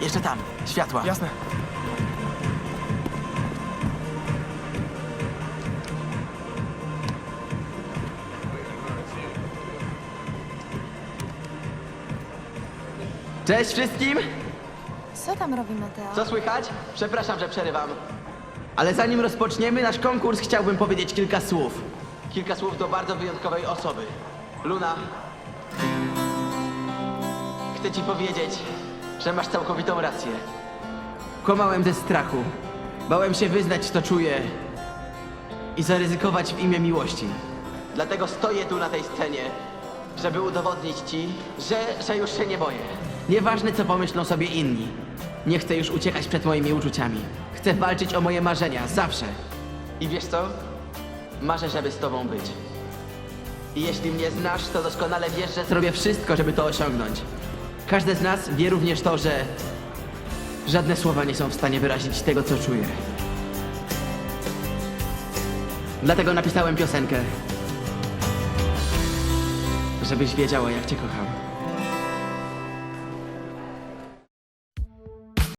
Jeszcze tam, światła. Jasne. Cześć wszystkim! Co tam robi Mateo? Co słychać? Przepraszam, że przerywam. Ale zanim rozpoczniemy nasz konkurs, chciałbym powiedzieć kilka słów. Kilka słów do bardzo wyjątkowej osoby. Luna. Chcę ci powiedzieć, że masz całkowitą rację. Kłamałem ze strachu. Bałem się wyznać, co czuję i zaryzykować w imię miłości. Dlatego stoję tu na tej scenie, żeby udowodnić ci, że, że już się nie boję. Nieważne, co pomyślą sobie inni. Nie chcę już uciekać przed moimi uczuciami. Chcę walczyć o moje marzenia, zawsze. I wiesz co? Marzę, żeby z tobą być. I jeśli mnie znasz, to doskonale wiesz, że zrobię wszystko, żeby to osiągnąć. Każdy z nas wie również to, że żadne słowa nie są w stanie wyrazić tego, co czuję. Dlatego napisałem piosenkę. Żebyś wiedziała, jak cię kocham.